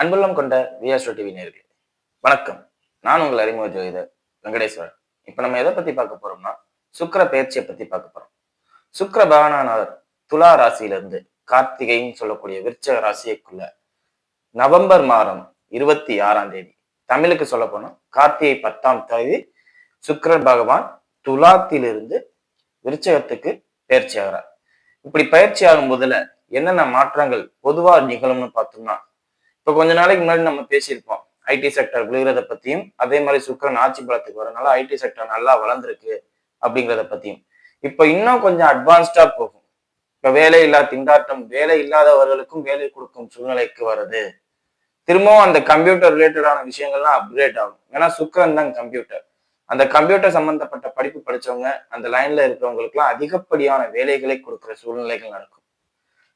அன்புள்ளம் கொண்ட விஆஸ்ட்ரோ டிவி நேர்கள் வணக்கம். நான் உங்கள் அறிமுக ஜோதிடர் வெங்கடேஸ்வரன். இப்போ நம்ம எதை பத்தி பார்க்க போறோம்னா சுக்கிர பயிற்சியை பற்றி பார்க்க போறோம். சுக்கர பகவானானவர் துலா ராசியிலிருந்து கார்த்திகைன்னு சொல்லக்கூடிய விருச்சக ராசிக்குள்ள நவம்பர் மாதம் இருபத்தி ஆறாம் தேதி தமிழுக்கு சொல்ல போனா கார்த்திகை பத்தாம் தேதி சுக்கிரன் பகவான் துலாத்திலிருந்து விருச்சகத்துக்கு பயிற்சி ஆகிறார். இப்படி பயிற்சி ஆகும் போதுல என்னென்ன மாற்றங்கள் பொதுவா நிகழும்னு பார்த்தோம்னா இப்ப கொஞ்ச நாளைக்கு முன்னாடி நம்ம பேசியிருப்போம். ஐடி செக்டர் விழுகிறத பத்தியும் அதே மாதிரி சுக்கரன் ஆட்சி பலத்துக்கு வரனால ஐடி செக்டர் நல்லா வளர்ந்துருக்கு அப்படிங்கிறத பத்தியும். இப்ப இன்னும் கொஞ்சம் அட்வான்ஸ்டா போகும். இப்ப வேலை இல்லா திண்டாட்டம் வேலை இல்லாதவர்களுக்கும் வேலை கொடுக்கும் சூழ்நிலைக்கு வருது திரும்பவும் அந்த கம்ப்யூட்டர் ரிலேட்டடான விஷயங்கள்லாம் அப்கிரேட் ஆகும். ஏன்னா சுக்கரன் தான் கம்ப்யூட்டர் அந்த கம்ப்யூட்டர் சம்பந்தப்பட்ட படிப்பு படிச்சவங்க அந்த லைன்ல இருக்கிறவங்களுக்குலாம் அதிகப்படியான வேலைகளை கொடுக்குற சூழ்நிலைகள் நடக்கும்.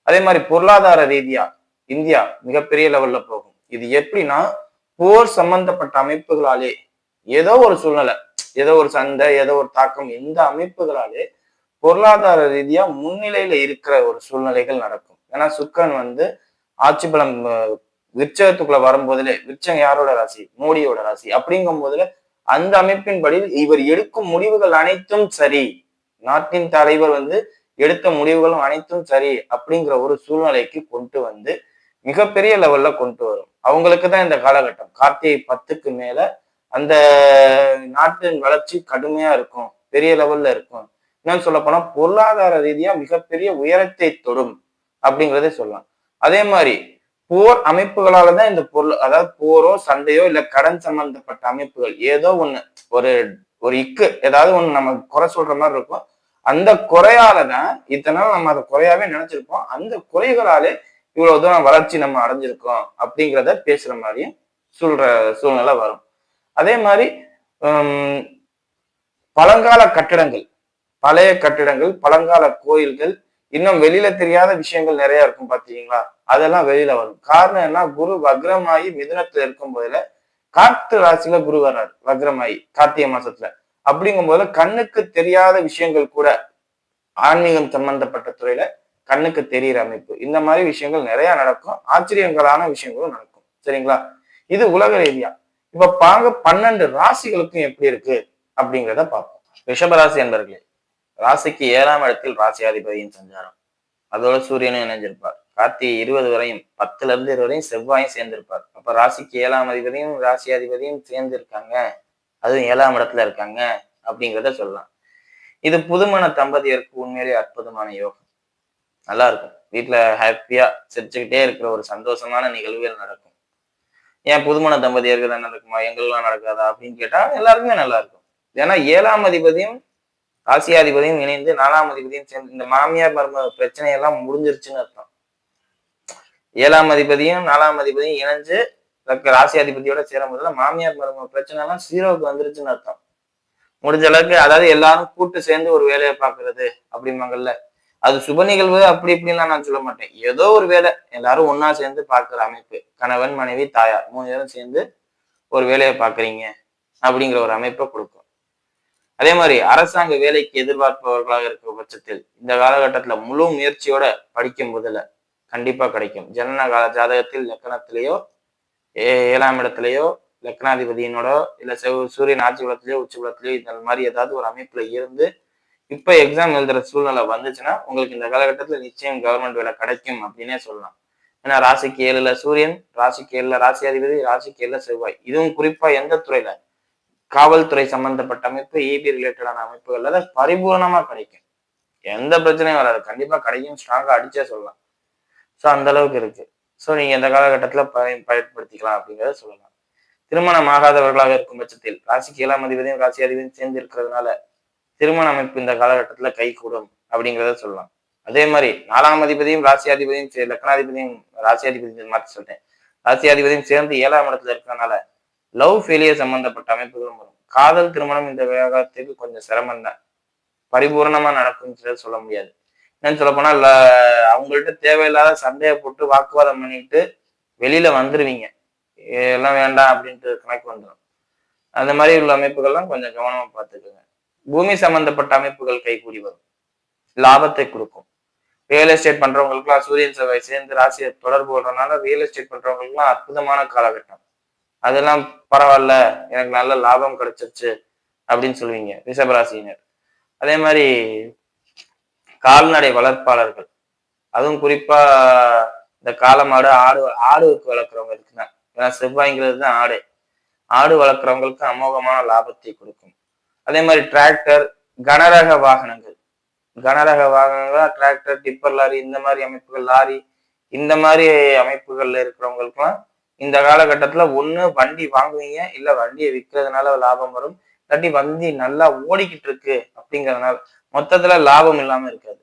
அதே மாதிரி பொருளாதார ரீதியா இந்தியா மிகப்பெரிய லெவல்ல போகும். இது எப்படின்னா போர் சம்பந்தப்பட்ட அமைப்புகளாலே ஏதோ ஒரு சூழ்நிலை ஏதோ ஒரு சண்டை ஏதோ ஒரு தாக்கம் இந்த அமைப்புகளாலே பொருளாதார ரீதியா முன்னிலையில இருக்கிற ஒரு சூழ்நிலைகள் நடக்கும். ஏன்னா சுக்கரன் வந்து ஆட்சி பலம் அஹ், விருச்சகத்துக்குள்ள வரும்போதுல யாரோட ராசி? மோடியோட ராசி. அப்படிங்கும் போதுல அந்த அமைப்பின்படி இவர் எடுக்கும் முடிவுகள் அனைத்தும் சரி. நாட்டின் தலைவர் வந்து எடுத்த முடிவுகளும் அனைத்தும் சரி அப்படிங்கிற ஒரு சூழ்நிலைக்கு கொண்டு வந்து மிகப்பெரிய லெவல்ல கொண்டு வரும். அவங்களுக்கு தான் இந்த காலகட்டம். கார்த்திகை பத்துக்கு மேல அந்த நாட்டின் வளர்ச்சி கடுமையா இருக்கும். பெரிய லெவல்ல இருக்கும். என்னன்னு சொல்ல போனா பொருளாதார ரீதியா மிகப்பெரிய உயரத்தை தொடும் அப்படிங்கிறதே சொல்லலாம். அதே மாதிரி போர் அமைப்புகளால தான் இந்த பொருள் அதாவது போரோ சண்டையோ இல்ல கடன் சம்பந்தப்பட்ட அமைப்புகள் ஏதோ ஒண்ணு ஒரு ஒரு இக்கு ஏதாவது ஒண்ணு நம்ம குறை சொல்ற மாதிரி இருக்கும். அந்த குறையால தான் இத்தனை நம்ம அதை குறையாவே நினைச்சிருப்போம். அந்த குறைகளாலே இவ்வளவு தூரம் வளர்ச்சி நம்ம அடைஞ்சிருக்கோம் அப்படிங்கிறத பேசுற மாதிரியும் சொல்ற சூழ்நிலை வரும். அதே மாதிரி பழங்கால கட்டிடங்கள் பழைய கட்டிடங்கள் பழங்கால கோயில்கள் இன்னும் வெளியில தெரியாத விஷயங்கள் நிறைய இருக்கும் பாத்தீங்களா? அதெல்லாம் வெளியில வரும். காரணம் என்ன? குரு வக்ரமாயி மிதுனத்துல இருக்கும் போதுல காத்து ராசியில குரு வர்றாரு வக்ரமாயி கார்த்திகை மாசத்துல. அப்படிங்கும் போது கண்ணுக்கு தெரியாத விஷயங்கள் கூட ஆன்மீகம் சம்பந்தப்பட்ட துறையில கண்ணுக்கு தெரியிற அமைப்பு. இந்த மாதிரி விஷயங்கள் நிறைய நடக்கும். ஆச்சரியங்களான விஷயங்களும் நடக்கும். சரிங்களா? இது உலக ரீதியா. இப்ப பாங்க பன்னெண்டு ராசிகளுக்கும் எப்படி இருக்கு அப்படிங்கிறத பார்ப்போம். ரிஷபராசி என்பர்களே ராசிக்கு ஏழாம் இடத்தில் ராசியாதிபதியின் சஞ்சாரம். அதோட சூரியனும் இணைஞ்சிருப்பார். கார்த்திகை இருபது வரையும் பத்துல இருந்து இருபது வரையும் செவ்வாயும் சேர்ந்திருப்பார். அப்ப ராசிக்கு ஏழாம் அதிபதியும் ராசியாதிபதியும் சேர்ந்திருக்காங்க. அதுவும் ஏழாம் இடத்துல இருக்காங்க அப்படிங்கிறத சொல்லலாம். இது புதுமண தம்பதியருக்கு உண்மையிலேயே அற்புதமான யோகம். நல்லா இருக்கும் வீட்டில் ஹாப்பியா சிரிச்சுக்கிட்டே இருக்கிற ஒரு சந்தோஷமான நிகழ்வுகள் நடக்கும். ஏன் புதுமண தம்பதியர்கள் தான் நடக்குமா? எங்கெல்லாம் நடக்காதா? அப்படின்னு கேட்டா எல்லாருக்குமே நல்லா இருக்கும் ஏன்னா ஏழாம் அதிபதியும் ராசியாதிபதியும் இணைந்து நாலாம் அதிபதியும் சேர்ந்து இந்த மாமியார் மர்ம பிரச்சனை எல்லாம் முடிஞ்சிருச்சுன்னு அர்த்தம். ஏழாம் அதிபதியும் நாலாம் அதிபதியும் இணைஞ்சு ராசியாதிபதியோட சேரும் போதுல மாமியார் மர்ம பிரச்சனை எல்லாம் சீரோவுக்கு வந்துருச்சுன்னு அர்த்தம். முடிஞ்ச அளவுக்கு அதாவது எல்லாரும் கூட்டு சேர்ந்து ஒரு வேலையை பார்க்கறது அப்படிம்பாங்கல்ல? அது சுப நிகழ்வு அப்படி இப்படின்லாம் நான் சொல்ல மாட்டேன். ஏதோ ஒரு வேலை எல்லாரும் ஒன்னா சேர்ந்து பார்க்கிற அமைப்பு. கணவன் மனைவி தாயார் மூணு பேரும் சேர்ந்து ஒரு வேலையை பார்க்கறீங்க அப்படிங்கிற ஒரு அமைப்பை கொடுக்கும். அதே மாதிரி அரசாங்க வேலைக்கு எதிர்பார்ப்பவர்களாக இருக்கிற பட்சத்தில் இந்த காலகட்டத்துல முழு முயற்சியோட படிக்கும் போதுல கண்டிப்பா கிடைக்கும். ஜனன கால ஜாதகத்தில் லக்கணத்திலேயோ ஏ- ஏழாம் இடத்துலயோ லக்னாதிபதியினோட இல்ல செவ் சூரியன் ஆட்சி குலத்திலேயோ உச்சி குலத்திலேயோ இந்த மாதிரி ஏதாவது ஒரு அமைப்புல இருந்து இப்ப எக்ஸாம் எழுதுற சூழ்நிலை வந்துச்சுன்னா உங்களுக்கு இந்த காலகட்டத்துல நிச்சயம் கவர்மெண்ட் வேலை கிடைக்கும் அப்படின்னே சொல்லலாம். ஏன்னா ராசிக்கு ஏழுல சூரியன் ராசிக்கு ஏழுல ராசியாதிபதி ராசிக்கு ஏழுல செவ்வாய். இதுவும் குறிப்பா எந்த துறையில? காவல்துறை சம்பந்தப்பட்ட அமைப்பு இபி ரிலேட்டடான அமைப்புகள்ல தான் பரிபூர்ணமா கிடைக்கும். எந்த பிரச்சனையும் வராது. கண்டிப்பா கிடைக்கும் ஸ்ட்ராங்கா அடிச்சே சொல்லலாம். ஸோ அந்த அளவுக்கு இருக்கு. ஸோ நீங்க இந்த காலகட்டத்துல பயன் பயன்படுத்திக்கலாம் அப்படிங்கிறத சொல்லலாம். திருமணம் ஆகாதவர்களாக இருக்கும் பட்சத்தில் ராசிக்கு ஏழாம் அதிபதியும் ராசி அதிபதியும் சேர்ந்து இருக்கிறதுனால திருமண அமைப்பு இந்த காலகட்டத்துல கைகூடும் அப்படிங்கிறத சொல்லலாம். அதே மாதிரி நாலாம் அதிபதியும் ராசியாதிபதியும் சே- லக்னாதிபதியும் ராசியாதிபதியும் மாற்றி சொல்றேன். ராசியாதிபதியும் சேர்ந்து ஏழாம் இடத்துல இருக்கிறதுனால லவ் ஃபெயிலியர் சம்பந்தப்பட்ட அமைப்புகளும் வரும். காதல் திருமணம் இந்த விவகாரத்துக்கு கொஞ்சம் சிரமம் தான். பரிபூரணமா நடக்கும் சொல்ல முடியாது. என்னன்னு சொல்ல போனா அவங்கள்ட்ட தேவையில்லாத சண்டையை போட்டு வாக்குவாதம் பண்ணிட்டு வெளியில வந்துருவீங்க. எல்லாம் வேண்டாம் அப்படின்ட்டு கணக்கு வந்துடும் அந்த மாதிரி உள்ள அமைப்புகள்லாம் கொஞ்சம் கவனமா பார்த்துக்கோங்க. பூமி சம்பந்தப்பட்ட அமைப்புகள் கைகூடி வரும். லாபத்தை கொடுக்கும். ரியல் எஸ்டேட் பண்றவங்களுக்குலாம் சூரியன் செவ்வாய் சேர்ந்து ராசியை தொடர்பு கொள்றதுனால ரியல் எஸ்டேட் பண்றவங்களுக்குலாம் அற்புதமான காலகட்டம். அதெல்லாம் பரவாயில்ல எனக்கு நல்ல லாபம் கிடைச்சிருச்சு அப்படின்னு சொல்லுவீங்க ரிஷபராசினர் அதே மாதிரி கால்நடை வளர்ப்பாளர்கள். அதுவும் குறிப்பா இந்த காலமாடு ஆடு ஆடுக்கு வளர்க்குறவங்க இருக்குன்னா ஏன்னா செவ்வாய்ங்கிறது தான் ஆடு. ஆடு வளர்க்குறவங்களுக்கு அமோகமான லாபத்தை கொடுக்கும். அதே மாதிரி டிராக்டர் கனரக வாகனங்கள். கனரக வாகனங்கள் டிராக்டர் டிப்பர் லாரி இந்த மாதிரி அமைப்புகள் லாரி இந்த மாதிரி அமைப்புகள்ல இருக்கிறவங்களுக்குலாம் இந்த காலகட்டத்துல ஒண்ணு வண்டி வாங்குவீங்க இல்ல வண்டியை விற்கிறதுனால லாபம் வரும். இல்லாட்டி வண்டி நல்லா ஓடிக்கிட்டு இருக்கு அப்படிங்கிறதுனால மொத்தத்துல லாபம் இல்லாம இருக்காது.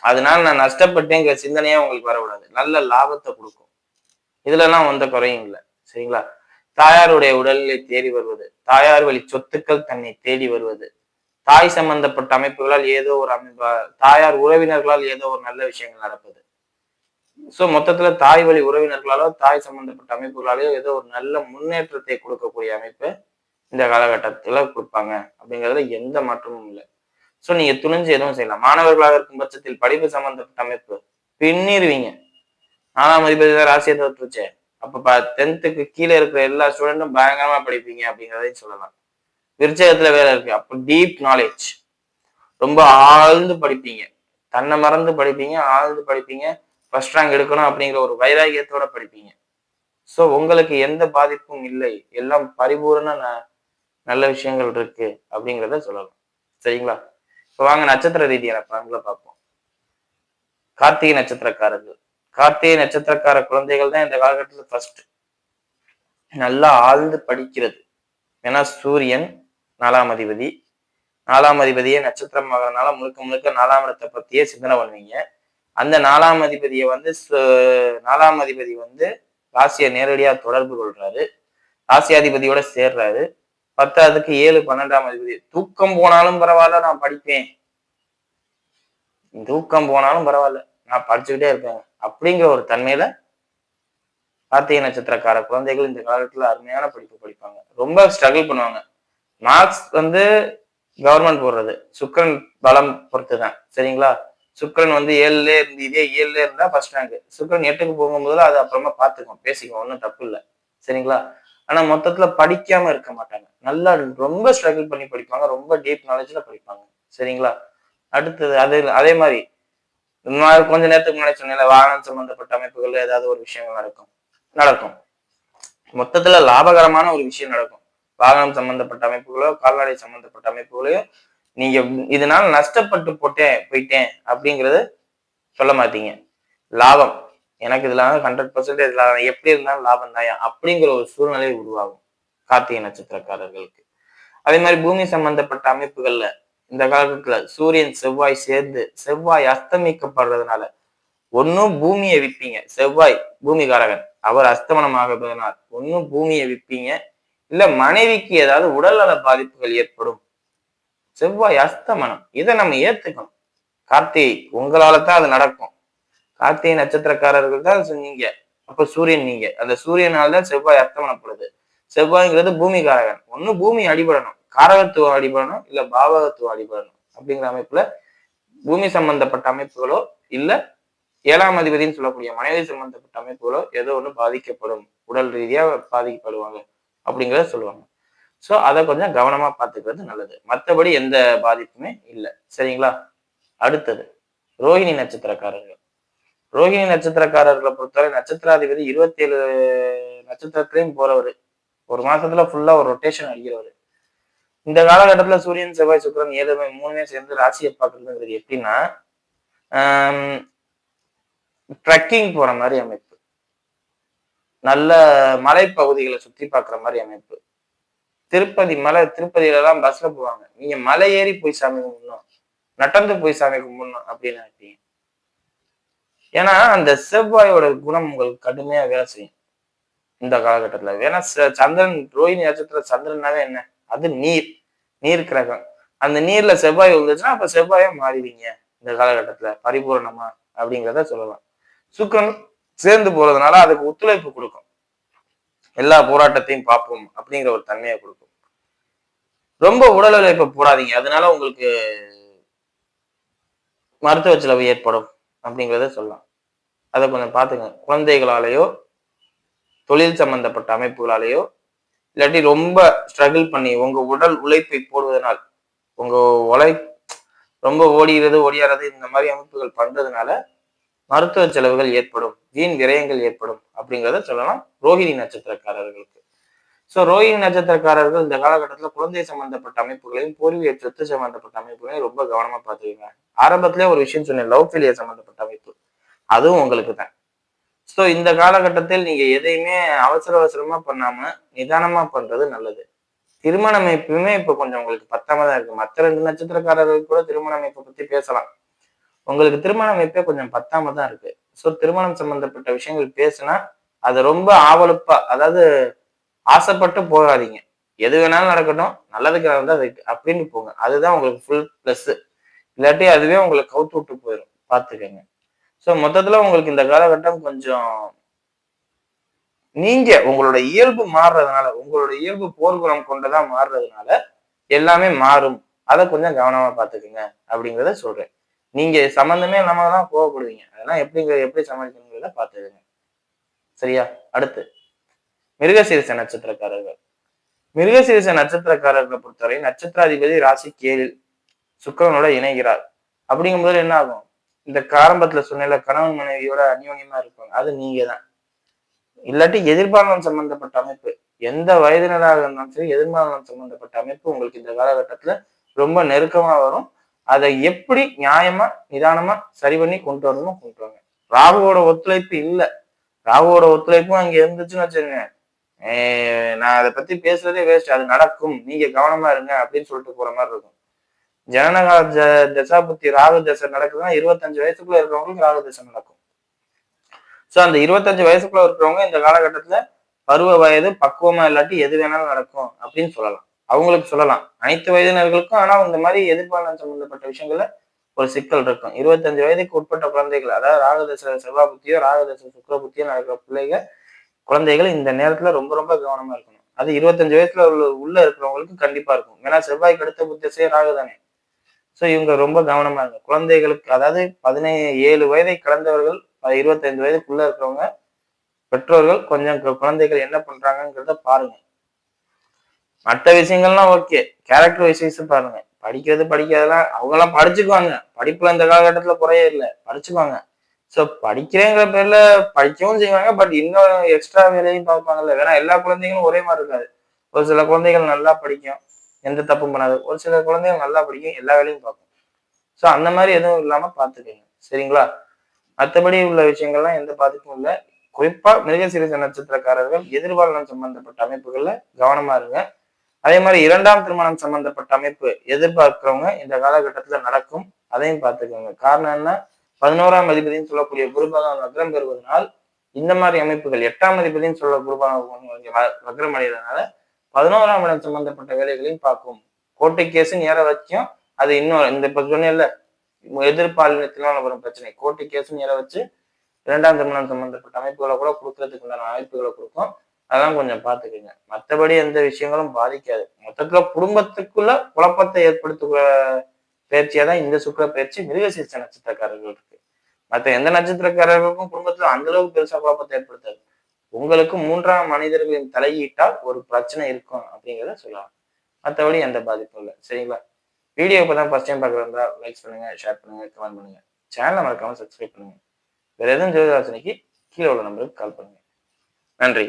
அதனால நான் நஷ்டப்பட்டேங்கிற சிந்தனையே உங்களுக்கு வரக்கூடாது. நல்ல லாபத்தை கொடுக்கும். இதுல எல்லாம் எந்த குறையும் இல்லை. சரிங்களா? தாயாருடைய உடல்நிலை தேடி வருவது தாயார் வழி சொத்துக்கள் தன்னை தேடி வருவது தாய் சம்பந்தப்பட்ட அமைப்புகளால் ஏதோ ஒரு அமைப்பு தாயார் உறவினர்களால் ஏதோ ஒரு நல்ல விஷயங்கள் நடப்பது. சோ மொத்தத்துல தாய் வழி உறவினர்களாலோ தாய் சம்பந்தப்பட்ட அமைப்புகளாலோ ஏதோ ஒரு நல்ல முன்னேற்றத்தை கொடுக்கக்கூடிய அமைப்பு இந்த காலகட்டத்துல கொடுப்பாங்க அப்படிங்கிறதுல எந்த மாற்றமும் இல்லை. சோ நீங்க துணிஞ்சு எதுவும் செய்யலாம். மாணவர்களாக இருக்கும் பட்சத்தில் படிப்பு சம்பந்தப்பட்ட அமைப்பு பின்னிருவீங்க. நாலாம் அதிபதி தான் ராசியை தோற்றுச்சே அப்ப டென்த்துக்கு கீழே இருக்கிற எல்லா ஸ்டூடெண்ட்டும் பயங்கரமா படிப்பீங்க அப்படிங்கிறதையும் சொல்லலாம். விருச்சகத்துல வேற இருக்கு. அப்போ டீப் நாலேஜ் ரொம்ப ஆழ்ந்து படிப்பீங்க. தன்னை மறந்து படிப்பீங்க ஆழ்ந்து படிப்பீங்க ஃபர்ஸ்ட் ரேங்க் எடுக்கணும் அப்படிங்கிற ஒரு வைராகியத்தோட படிப்பீங்க. ஸோ உங்களுக்கு எந்த பாதிப்பும் இல்லை. எல்லாம் பரிபூரண ந- நல்ல விஷயங்கள் இருக்கு அப்படிங்கிறத சொல்லலாம். சரிங்களா? இப்போ வாங்க நட்சத்திர ரீதியான பலன்களை பார்ப்போம். கார்த்திகை நட்சத்திரக்காரர்கள். கார்த்திகை நட்சத்திரக்கார குழந்தைகள் தான் இந்த காலகட்டத்தில் ஃபர்ஸ்ட் நல்லா ஆழ்ந்து படிக்கிறது. ஏன்னா சூரியன் நாலாம் அதிபதி. நாலாம் அதிபதியே நட்சத்திரம் ஆகிறதுனால முழுக்க முழுக்க நாலாம் இடத்தை பத்தியே சிந்தனை பண்ணுவீங்க. அந்த நாலாம் அதிபதியை வந்து சு- நாலாம் அதிபதி வந்து ராசியை நேரடியா தொடர்பு கொள்றாரு. ராசியாதிபதியோட சேர்றாரு. பத்தாவதுக்கு ஏழு பன்னெண்டாம் அதிபதி. தூக்கம் போனாலும் பரவாயில்ல நான் படிப்பேன். தூக்கம் போனாலும் பரவாயில்ல. நான் படிச்சுக்கிட்டே இருப்பேன். அப்படிங்கிற ஒரு தன்மையில கார்த்திகை நட்சத்திரக்கார குழந்தைகள் இந்த காலத்துல அருமையான படிப்பு படிப்பாங்க. ரொம்ப ஸ்ட்ரகிள் பண்ணுவாங்க. மார்க்ஸ் வந்து கவர்மெண்ட் போடுறது. சுக்கிரன் பலம் பொறுத்து தான் சரிங்களா? சுக்கரன் வந்து ஏழுல இருந்து இதே ஏழுல இருந்தா ஃபர்ஸ்ட் ரேங்க் சுக்கிரன் எட்டுக்கு போகும்போது அது அப்புறமா பாத்துக்கும் பேசிக்கோ ஒன்றும் தப்பு இல்லை. சரிங்களா? ஆனா மொத்தத்துல படிக்காம இருக்க மாட்டாங்க. நல்லா ரொம்ப ஸ்ட்ரகிள் பண்ணி படிப்பாங்க. ரொம்ப டீப் நாலேஜ்ல படிப்பாங்க. சரிங்களா? அடுத்தது அது அதே மாதிரி கொஞ்ச நேரத்துக்கு முன்னாடி சொன்னேன்ல வாகனம் சம்பந்தப்பட்ட அமைப்புகள் ஏதாவது ஒரு விஷயங்கள் நடக்கும். நடக்கும். மொத்தத்துல லாபகரமான ஒரு விஷயம் நடக்கும். வாகனம் சம்பந்தப்பட்ட அமைப்புகளோ கால்நடை சம்பந்தப்பட்ட அமைப்புகளையோ நீங்க இதனால நஷ்டப்பட்டு போட்டேன் போயிட்டேன் அப்படிங்கறது சொல்ல மாட்டீங்க. லாபம். எனக்கு இதுல ஹண்ட்ரட் பர்சன்டேஜ் லாபம். எப்படி இருந்தாலும் லாபம் தாயா அப்படிங்கிற ஒரு சூழ்நிலை உருவாகும். கார்த்திகை நட்சத்திரக்காரர்களுக்கு. அதே மாதிரி பூமி சம்பந்தப்பட்ட அமைப்புகள்ல இந்த காலகட்டத்துல சூரியன் செவ்வாய் சேர்ந்து செவ்வாய் அஸ்தமிக்கப்படுறதுனால ஒன்னும் பூமியை விற்பீங்க செவ்வாய் பூமிகாரகன் அவர் அஸ்தமனம் ஆகுவதனால் ஒன்னும் பூமியை விற்பீங்க இல்ல மனைவிக்கு ஏதாவது உடல்நல பாதிப்புகள் ஏற்படும். செவ்வாய் அஸ்தமனம். இதை நம்ம ஏத்துக்கணும். கார்த்திகை உங்களால தான் அது நடக்கும். கார்த்திகை நட்சத்திரக்காரர்கள் தான் நீங்க அப்ப சூரியன் நீங்க. அந்த சூரியனால தான் செவ்வாய் அஸ்தமனப்படுது. செவ்வாய்ங்கிறது பூமிகாரகன் ஒண்ணு பூமி அடிபடணும். காரகத்துவ அடிபடணும் இல்ல பாவகத்துவ அடிபடணும் அப்படிங்கிற அமைப்புல பூமி சம்பந்தப்பட்ட அமைப்புகளோ இல்ல ஏழாம் அதிபதினு சொல்லக்கூடிய மனைவி சம்பந்தப்பட்ட அமைப்புகளோ ஏதோ ஒண்ணு பாதிக்கப்படும் உடல் ரீதியா பாதிக்கப்படுவாங்க அப்படிங்கிறத சொல்லுவாங்க. ஸோ அதை கொஞ்சம் கவனமா பார்த்துக்கிறது நல்லது. மற்றபடி எந்த பாதிப்புமே இல்லை. சரிங்களா? அடுத்தது ரோஹிணி நட்சத்திரக்காரர்கள். ரோஹிணி நட்சத்திரக்காரர்களை பொறுத்தவரை நட்சத்திராதிபதி இருபத்தி ஏழு நட்சத்திரத்திலையும் போறவர். ஒரு மாசத்துல ஃபுல்லா ஒரு ரொட்டேஷன் அடிக்கிறவர். இந்த காலகட்டத்துல சூரியன் செவ்வாய் சுக்கிரன் ஏழு மூணுமே சேர்ந்து ராசியை பார்க்கறதுங்கிறது எப்படின்னா ட்ரெக்கிங் போற மாதிரி அமைப்பு. நல்ல மலைப்பகுதிகளை சுத்தி பார்க்குற மாதிரி அமைப்பு. திருப்பதி மலை திருப்பதியில எல்லாம் பஸ்ல போவாங்க. நீங்க மலை ஏறி போய் சாமி கும்பிடணும். நடந்து போய் சாமி கும்பிடணும் அப்படின்னு நினைப்பீங்க. ஏன்னா அந்த செவ்வாயோட குணம் உங்களுக்கு கடுமையா வேலை செய்யும். இந்த காலகட்டத்துல. ஏன்னா ச- சந்திரன் ரோஹிணி நட்சத்திர சந்திரனாவே என்ன? அது நீர் நீர் கிரகம். அந்த நீர்ல செவ்வாய் விழுந்துச்சுன்னா அப்ப செவ்வாயா மாறிடுவீங்க இந்த காலகட்டத்துல. பரிபூரணமா அப்படிங்கிறத சொல்லலாம். சுக்கரன் சேர்ந்து போறதுனால அதுக்கு ஒத்துழைப்பு கொடுக்கும். எல்லா போராட்டத்தையும் பார்ப்போம் அப்படிங்கிற ஒரு தன்மையை கொடுக்கும். ரொம்ப உடல் உழைப்பை போடாதீங்க. அதனால உங்களுக்கு மருத்துவ செலவு ஏற்படும் அப்படிங்கிறத சொல்லலாம். அதை கொஞ்சம் பார்த்துங்க. குழந்தைகளாலேயோ தொழில் சம்பந்தப்பட்ட அமைப்புகளாலேயோ இல்லாட்டி ரொம்ப ஸ்ட்ரகிள் பண்ணி உங்க உடல் உழைப்பை போடுவதனால் உங்க உழை ரொம்ப ஓடிறது ஓடியாறது இந்த மாதிரி அமைப்புகள் பண்றதுனால மருத்துவ செலவுகள் ஏற்படும் வீண் விரயங்கள் ஏற்படும் அப்படிங்கிறத சொல்லலாம் ரோஹிணி நட்சத்திரக்காரர்களுக்கு. ஸோ ரோஹிணி நட்சத்திரக்காரர்கள் இந்த காலகட்டத்தில் குழந்தை சம்பந்தப்பட்ட அமைப்புகளையும் பூர்வீக சொத்து சம்பந்தப்பட்ட அமைப்புகளையும் ரொம்ப கவனமா பார்த்துக்கங்க. ஆரம்பத்திலே ஒரு விஷயம் சொன்னேன் லவ் ஃபெயிலியர் சம்பந்தப்பட்ட அமைப்பு. அதுவும் உங்களுக்கு தான் ஸோ இந்த காலகட்டத்தில் நீங்கள் எதையுமே அவசர அவசரமாக பண்ணாமல் நிதானமாக பண்ணுறது நல்லது. திருமண அமைப்புமே இப்போ கொஞ்சம் உங்களுக்கு பத்தாம தான் இருக்கு. மற்ற ரெண்டு நட்சத்திரக்காரர்கள் கூட திருமண அமைப்பை பற்றி பேசலாம். உங்களுக்கு திருமண அமைப்பே கொஞ்சம் பத்தாம தான் இருக்கு. ஸோ திருமணம் சம்பந்தப்பட்ட விஷயங்கள் பேசுனா அதை ரொம்ப ஆவலுப்பா அதாவது ஆசைப்பட்டு போகாதீங்க. எது வேணாலும் நடக்கட்டும் நல்லதுக்கு நடந்தால் அது அப்படின்னு போங்க. அதுதான் உங்களுக்கு ஃபுல் ப்ளஸ்ஸு இல்லாட்டி அதுவே உங்களை கவுத்து விட்டு போயிடும் பார்த்துக்கங்க ஸோ மொத்தத்துல உங்களுக்கு இந்த காலகட்டம் கொஞ்சம் நீங்க உங்களோட இயல்பு மாறுறதுனால உங்களோட இயல்பு போர்க்குணம் கொண்டதா மாறுறதுனால எல்லாமே மாறும். அதை கொஞ்சம் கவனமா பாத்துக்குங்க அப்படிங்கிறத சொல்றேன். நீங்க சம்மந்தமே இல்லாம தான் கோவப்படுவீங்க அதெல்லாம் எப்படிங்கிற எப்படி சமாளிக்கணுங்கிறத பாத்துக்கங்க சரியா? அடுத்து மிருகசீரிச நட்சத்திரக்காரர்கள். மிருகசீரிச நட்சத்திரக்காரர்களை பொறுத்தவரை நட்சத்திராதிபதி ராசி கேளில் சுக்கரனோட இணைகிறார். அப்படிங்கும்போது என்ன ஆகும்? இந்த ஆரம்பத்துல சொன்ன கணவன் மனைவியோட அநியோன்யமா இருப்பாங்க. அது நீங்க தான் இல்லாட்டி எதிர்பாலனம் சம்பந்தப்பட்ட அமைப்பு எந்த வயதினராக இருந்தாலும் சரி எதிர்பாலனம் சம்பந்தப்பட்ட அமைப்பு உங்களுக்கு இந்த காலகட்டத்துல ரொம்ப நெருக்கமா வரும். அதை எப்படி நியாயமா நிதானமா சரி பண்ணி கொண்டு வரணும் கொண்டு வாங்க. ராகுவோட ஒத்துழைப்பு இல்லை. ராகுவோட ஒத்துழைப்பும் அங்க இருந்துச்சுன்னு வச்சுருங்க நான் அதை பத்தி பேசுறதே வேஸ்ட் அது நடக்கும். நீங்க கவனமா இருங்க அப்படின்னு சொல்லிட்டு போற மாதிரி இருக்கும். ஜனனகால தசாபுத்தி ராகு தசை நடக்குதுன்னா இருபத்தஞ்சு வயசுக்குள்ள இருக்கிறவங்களுக்கு ராகு தசை நடக்கும். ஸோ அந்த இருபத்தஞ்சு வயசுக்குள்ள இருக்கிறவங்க இந்த காலகட்டத்துல பருவ வயது பக்குவமா இல்லாட்டி எது வேணாலும் நடக்கும் அப்படின்னு சொல்லலாம். அவங்களுக்கு சொல்லலாம். அனைத்து வயதினர்களுக்கும் ஆனால் இந்த மாதிரி எதிர்பாலன் சம்பந்தப்பட்ட விஷயங்கள்ல ஒரு சிக்கல் இருக்கும். இருபத்தஞ்சு வயதுக்கு உட்பட்ட குழந்தைகள் அதாவது ராகதச செவ்வாய் புத்தியோ ராகதச சுக்கர புத்தியோ நடக்கிற பிள்ளைகள் குழந்தைகள் இந்த நேரத்துல ரொம்ப ரொம்ப கவனமா இருக்கணும். அது இருபத்தஞ்சு வயசுல உள்ள உள்ள இருக்கிறவங்களுக்கு கண்டிப்பா இருக்கும். ஏன்னா செவ்வாய்க்கு அடுத்த புத்திசே ராகுதானே. ஸோ இவங்க ரொம்ப கவனமா இருக்கு குழந்தைகளுக்கு அதாவது பதினேழு ஏழு வயதை கடந்தவர்கள் இருபத்தைந்து வயதுக்குள்ள இருக்கிறவங்க பெற்றோர்கள் கொஞ்சம் குழந்தைகள் என்ன பண்ணுறாங்கங்கிறத பாருங்க. மற்ற விஷயங்கள்லாம் ஓகே. கேரக்டர் வைஸ் பாருங்க. படிக்கிறது படிக்கிறதெல்லாம் அவங்கெல்லாம் படிச்சுக்குவாங்க. படிப்புல இந்த காலகட்டத்துல குறையே இல்லை. படிச்சுக்குவாங்க. ஸோ படிக்கிறேங்கிற பேர்ல படிக்கவும் செய்வாங்க. பட் இன்னும் எக்ஸ்ட்ரா வேலையும் பார்ப்பாங்கல்ல. வேணா எல்லா குழந்தைங்களும் ஒரே மாதிரி இருக்காது. ஒரு சில குழந்தைகள் நல்லா படிக்கும். எந்த தப்பும் பண்ணாது. ஒரு சில குழந்தைகள் நல்லா படிக்கும் எல்லா வேலையும் பார்க்கும். ஸோ அந்த மாதிரி எதுவும் இல்லாம பார்த்துக்கோங்க. சரிங்களா? மற்றபடி உள்ள விஷயங்கள்லாம் எந்த பாதிப்பும் இல்லை. குறிப்பா மிருகசீரிச நட்சத்திரக்காரர்கள் எதிர்பாலனம் சம்பந்தப்பட்ட அமைப்புகளில் கவனமா இருங்க. அதே மாதிரி இரண்டாம் திருமணம் சம்பந்தப்பட்ட அமைப்பு எதிர்பார்க்கிறவங்க இந்த காலகட்டத்துல நடக்கும். அதையும் பார்த்துக்கோங்க. காரணம் என்ன? பதினோராம் அதிபதினு சொல்லக்கூடிய குருபகவான் வக்ரம் பெறுவதனால் இந்த மாதிரி அமைப்புகள் எட்டாம் அதிபதினு சொல்ல குருபகவான் வக்ரம் அடைகிறதுனால பதினோராம் இடம் சம்பந்தப்பட்ட வேலைகளையும் பார்க்கும் கோட்டை கேஸு நேர வச்சும் அது இன்னும் இந்த இப்ப சொன்னேன்ல எதிர்பாலினத்தினால வரும் பிரச்சனை. கோர்ட்டு கேஸும் நேர வச்சு இரண்டாம் திருமணம் சம்பந்தப்பட்ட அமைப்புகளை கூட கொடுக்கறதுக்கு உண்டான வாய்ப்புகளை கொடுக்கும். அதெல்லாம் கொஞ்சம் பார்த்துக்கோங்க. மற்றபடி எந்த விஷயங்களும் பாதிக்காது. மொத்தத்துல குடும்பத்துக்குள்ள குழப்பத்தை ஏற்படுத்துகிற பயிற்சியா தான் இந்த சுக்கர பயிற்சி மிருகசீர்ச்ச நட்சத்திரக்காரர்கள் இருக்கு மற்ற எந்த நட்சத்திரக்காரர்களுக்கும் குடும்பத்துல அந்த அளவுக்கு பெருசா குழப்பத்தை ஏற்படுத்தாது. உங்களுக்கு மூன்றாம் மனிதர்களின் தலையீட்டால் ஒரு பிரச்சனை இருக்கும் அப்படிங்கிறத சொல்லலாம். மற்றபடி எந்த பாதிப்பும் இல்லை. சரிங்களா? வீடியோ இப்போ தான் ஃபஸ்ட் டைம் பார்க்குறதா லைக் பண்ணுங்க ஷேர் பண்ணுங்க கமெண்ட் பண்ணுங்க. சேனலை மறக்காம சப்ஸ்கிரைப் பண்ணுங்க. வேற எதுவும் ஜோதிராசனைக்கு கீழே உள்ள நம்பருக்கு கால் பண்ணுங்க. நன்றி.